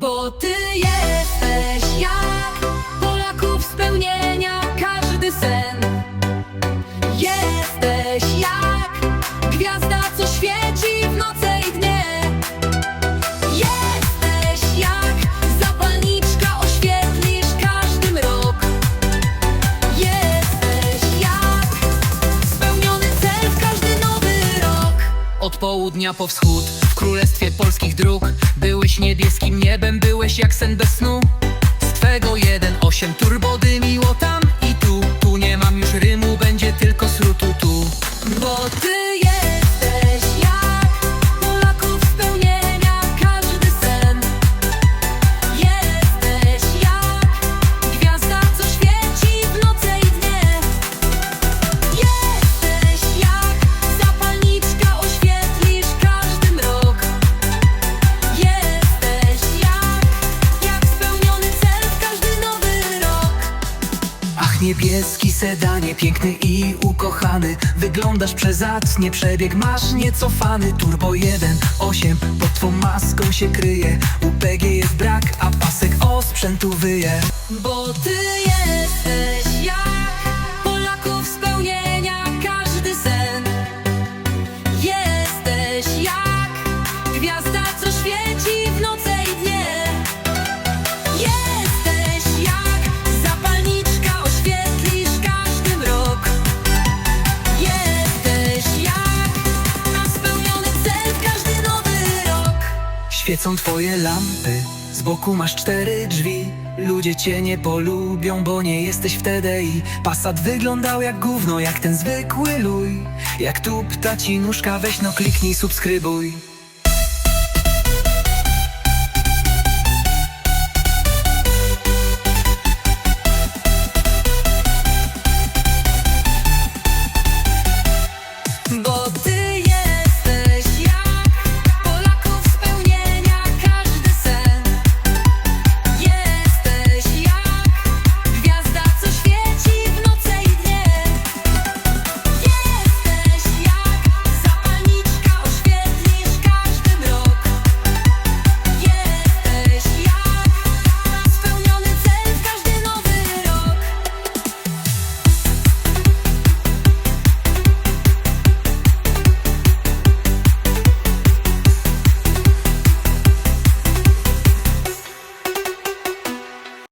Bo ty jesteś jak Polaków spełnienia każdy sen. Jesteś jak gwiazda, co świeci w noce i dnie. Jesteś jak zapalniczka, oświetlisz każdy mrok. Jesteś jak spełniony cel w każdy nowy rok. Od południa po wschód królestwie polskich dróg. Byłeś niebieskim niebem, byłeś jak sen bez snu. Z twego 1.8 turbo Niebieski sedanie, piękny i ukochany. Wyglądasz przezacnie, przebieg masz niecofany. Turbo 1.8 pod twą maską się kryje. UPG jest brak, a pasek osprzętu wyje. Bo ty Świecą twoje lampy, z boku masz cztery drzwi. Ludzie cię nie polubią, bo nie jesteś w TDI Passat wyglądał jak gówno, jak ten zwykły luj. Jak tu ptaci nóżka, weź no kliknij subskrybuj